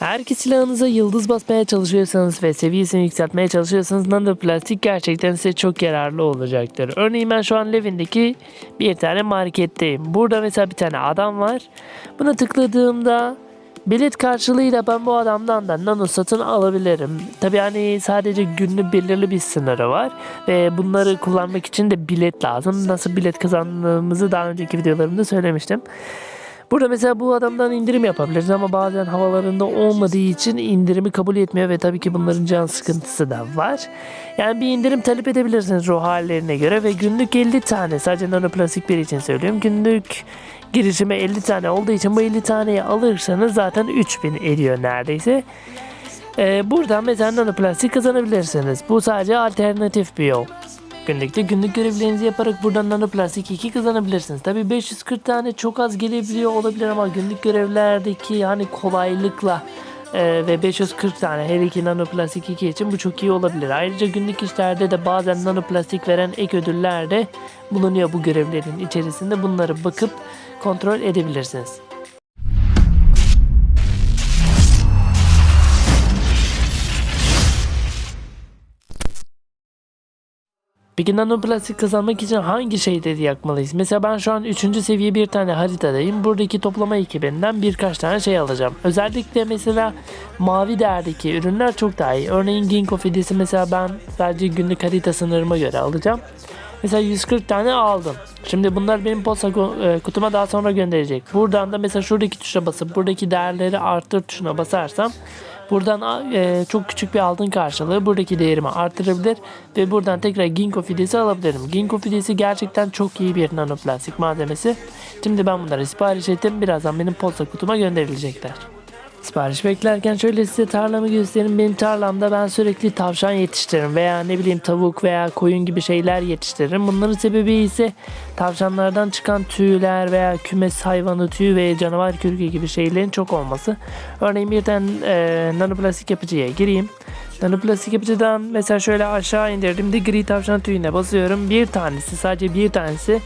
Eğer ki silahınıza yıldız basmaya çalışıyorsanız ve seviyesini yükseltmeye çalışıyorsanız nanoplastik gerçekten size çok yararlı olacaktır. Örneğin ben şu an Levin'deki bir tane marketteyim. Burada mesela bir tane adam var. Buna tıkladığımda bilet karşılığıyla ben bu adamdan da nano satın alabilirim. Tabi hani sadece günlük belirli bir sınırı var. Ve bunları kullanmak için de bilet lazım. Nasıl bilet kazandığımızı daha önceki videolarımda söylemiştim. Burada mesela bu adamdan indirim yapabiliriz ama bazen havalarında olmadığı için indirimi kabul etmiyor ve tabii ki bunların can sıkıntısı da var. Yani bir indirim talep edebilirsiniz ruh hallerine göre ve günlük 50 tane sadece nanoplastik bir için söylüyorum. Günlük girişime 50 tane olduğu için bu 50 taneyi alırsanız zaten 3000 ediyor neredeyse. Ee, buradan mesela nanoplastik kazanabilirsiniz. Bu sadece alternatif bir yol. Günlükte günlük görevlerinizi yaparak buradan nanoplastik 2 kazanabilirsiniz. Tabi 540 tane çok az gelebiliyor olabilir ama günlük görevlerdeki hani kolaylıkla e, ve 540 tane her iki nanoplastik 2 için bu çok iyi olabilir. Ayrıca günlük işlerde de bazen nanoplastik veren ek ödüller de bulunuyor bu görevlerin içerisinde. Bunları bakıp kontrol edebilirsiniz. Peki nanoplastik kazanmak için hangi şeyleri yakmalıyız? Mesela ben şu an 3. seviye bir tane haritadayım. Buradaki toplama ekibinden birkaç tane şey alacağım. Özellikle mesela mavi değerdeki ürünler çok daha iyi. Örneğin Ginkgo fidesi mesela ben sadece günlük harita sınırıma göre alacağım. Mesela 140 tane aldım. Şimdi bunlar benim posta e, kutuma daha sonra gönderecek. Buradan da mesela şuradaki tuşa basıp buradaki değerleri arttır tuşuna basarsam buradan e, çok küçük bir altın karşılığı buradaki değerimi arttırabilir ve buradan tekrar ginkgo fidesi alabilirim. Ginkgo fidesi gerçekten çok iyi bir nanoplastik malzemesi. Şimdi ben bunları sipariş ettim. Birazdan benim posta kutuma gönderilecekler. Sipariş beklerken şöyle size tarlamı göstereyim. Benim tarlamda ben sürekli tavşan yetiştiririm veya ne bileyim tavuk veya koyun gibi şeyler yetiştiririm. Bunların sebebi ise tavşanlardan çıkan tüyler veya kümes hayvanı tüyü ve canavar kürkü gibi şeylerin çok olması. Örneğin bir tane e, nanoplastik yapıcıya gireyim. Nanoplastik yapıcıdan mesela şöyle aşağı indirdiğimde gri tavşan tüyüne basıyorum. Bir tanesi sadece bir tanesi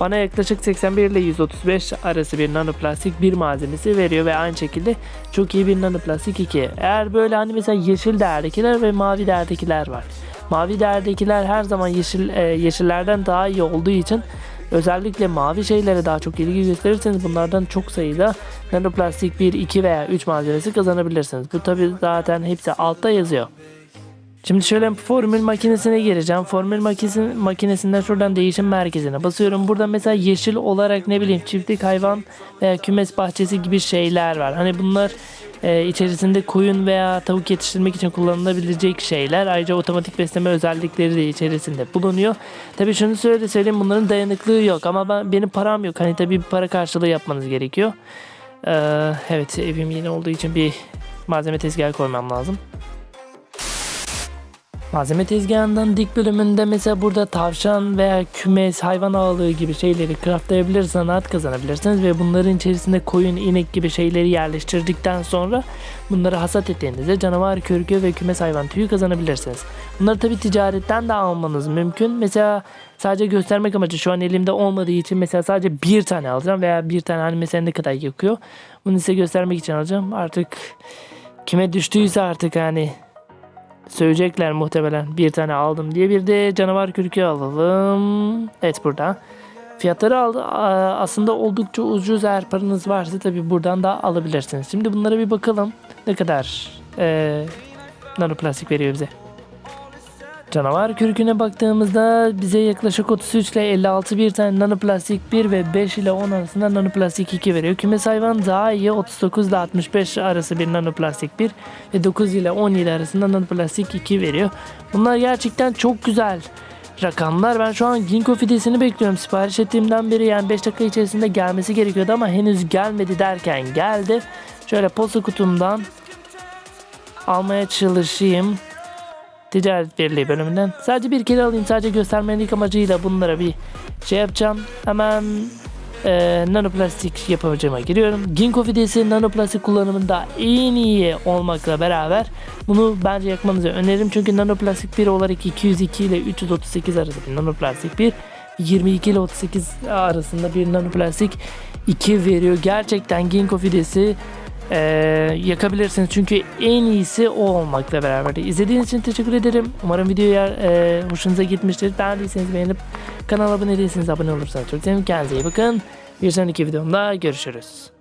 bana yaklaşık 81 ile 135 arası bir nanoplastik bir malzemesi veriyor ve aynı şekilde çok iyi bir nanoplastik 2. Eğer böyle hani mesela yeşil değerdekiler ve mavi değerdekiler var. Mavi değerdekiler her zaman yeşil e, yeşillerden daha iyi olduğu için özellikle mavi şeylere daha çok ilgi gösterirseniz bunlardan çok sayıda nanoplastik 1, 2 veya 3 malzemesi kazanabilirsiniz. Bu tabi zaten hepsi altta yazıyor. Şimdi şöyle formül makinesine gireceğim. Formül makinesi, makinesinden şuradan değişim merkezine basıyorum. Burada mesela yeşil olarak ne bileyim çiftlik hayvan veya kümes bahçesi gibi şeyler var. Hani bunlar e, içerisinde koyun veya tavuk yetiştirmek için kullanılabilecek şeyler. Ayrıca otomatik besleme özellikleri de içerisinde bulunuyor. Tabii şunu söyle söyleyeyim bunların dayanıklığı yok ama ben, benim param yok. Hani tabii bir para karşılığı yapmanız gerekiyor. Ee, evet evim yeni olduğu için bir malzeme tezgahı koymam lazım. Malzeme tezgahından dik bölümünde mesela burada tavşan veya kümes, hayvan ağırlığı gibi şeyleri craftlayabilir, zanaat kazanabilirsiniz ve bunların içerisinde koyun, inek gibi şeyleri yerleştirdikten sonra bunları hasat ettiğinizde canavar körgü ve kümes hayvan tüyü kazanabilirsiniz. Bunları tabi ticaretten de almanız mümkün. Mesela sadece göstermek amacı şu an elimde olmadığı için mesela sadece bir tane alacağım veya bir tane hani mesela ne kadar yakıyor. Bunu size göstermek için alacağım. Artık kime düştüyse artık hani söyleyecekler muhtemelen bir tane aldım diye bir de canavar kürkü alalım. Evet burada. Fiyatları aldı. Aslında oldukça ucuz eğer paranız varsa tabi buradan da alabilirsiniz. Şimdi bunlara bir bakalım. Ne kadar e, nanoplastik veriyor bize. Canavar kürküne baktığımızda bize yaklaşık 33 ile 56 bir tane nanoplastik 1 ve 5 ile 10 arasında nanoplastik 2 veriyor. Kümes hayvan daha iyi 39 ile 65 arası bir nanoplastik 1 ve 9 ile 17 arasında nanoplastik 2 veriyor. Bunlar gerçekten çok güzel rakamlar. Ben şu an ginkgo fidesini bekliyorum. Sipariş ettiğimden beri yani 5 dakika içerisinde gelmesi gerekiyordu ama henüz gelmedi derken geldi. Şöyle posta kutumdan almaya çalışayım. Ticaret Birliği bölümünden. Sadece bir kere alayım. Sadece göstermelik amacıyla bunlara bir şey yapacağım. Hemen e, nanoplastik yapacağıma giriyorum. Ginkgo fidesi nanoplastik kullanımında en iyi olmakla beraber bunu bence yakmanızı öneririm. Çünkü nanoplastik 1 olarak 202 ile 338 arasında bir nanoplastik 1 22 ile 38 arasında bir nanoplastik 2 veriyor. Gerçekten Ginkgo fidesi e, yakabilirsiniz. Çünkü en iyisi o olmakla beraber. İzlediğiniz için teşekkür ederim. Umarım video yer, e, hoşunuza gitmiştir. Beğendiyseniz beğenip kanala abone değilseniz abone olursanız çok sevinirim. Kendinize iyi bakın. Bir sonraki videomda görüşürüz.